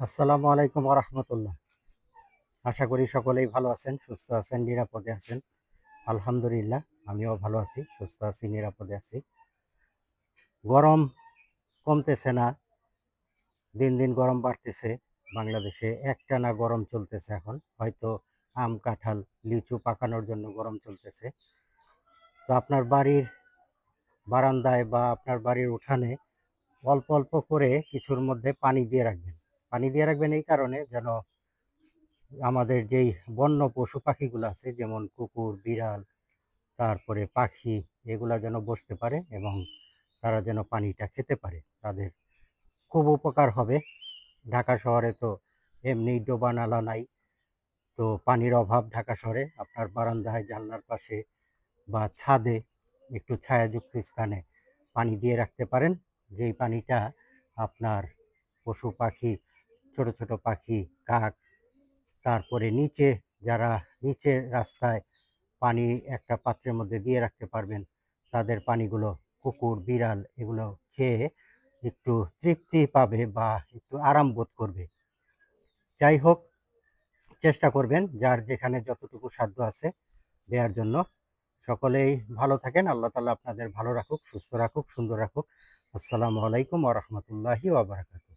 আসসালামু আলাইকুম রহমতুল্লাহ আশা করি সকলেই ভালো আছেন, সুস্থ আছেন, নিরাপদে আছেন। আলহামদুলিল্লাহ, আমিও ভালো আছি, সুস্থ আছি, নিরাপদে আছি। গরম কমতেছে না, দিন দিন গরম বাড়তেছে। বাংলাদেশে একটানা গরম চলতেছে এখন, হয়তো আম, কাঁঠাল, লিচু পাকানোর জন্য গরম চলতেছে। তো আপনার বাড়ির বারান্দায় বা আপনার বাড়ির উঠানে অল্প অল্প করে কিছুর মধ্যে পানি দিয়ে রাখবেন। পানি দিয়ে রাখবেন এই কারণে যেন আমাদের যেই বন্য পশু পাখিগুলো আছে, যেমন কুকুর, বিড়াল, তারপরে পাখি, এগুলা যেন বসতে পারে এবং তারা যেন পানিটা খেতে পারে। তাদের খুব উপকার হবে। ঢাকা শহরে তো এমনি ডোবা নালা নাই, তো পানির অভাব ঢাকা শহরে। আপনার বারান্দায়, জানলার পাশে বা ছাদে একটু ছায়াযুক্ত স্থানে পানি দিয়ে রাখতে পারেন। যেই পানিটা আপনার পশু পাখি ছোট ছোট পাখি, কাক, তারপরে নিচে যারা নিচে রাস্তায় পানি একটা পাত্রের মধ্যে দিয়ে রাখতে পারবেন, তাদের পানিগুলো কুকুর, বিড়াল এগুলো খেয়ে একটু তৃপ্তি পাবে বা একটু আরাম বোধ করবে। যাই হোক, চেষ্টা করবেন যার যেখানে যতটুকু সাধ্য আছে দেওয়ার জন্য। সকলেই ভালো থাকেন, আল্লাহ তালা আপনাদের ভালো রাখুক, সুস্থ রাখুক, সুন্দর রাখুক। আসসালামু আলাইকুম ওরহমতুল্লাহি ওবরাকাত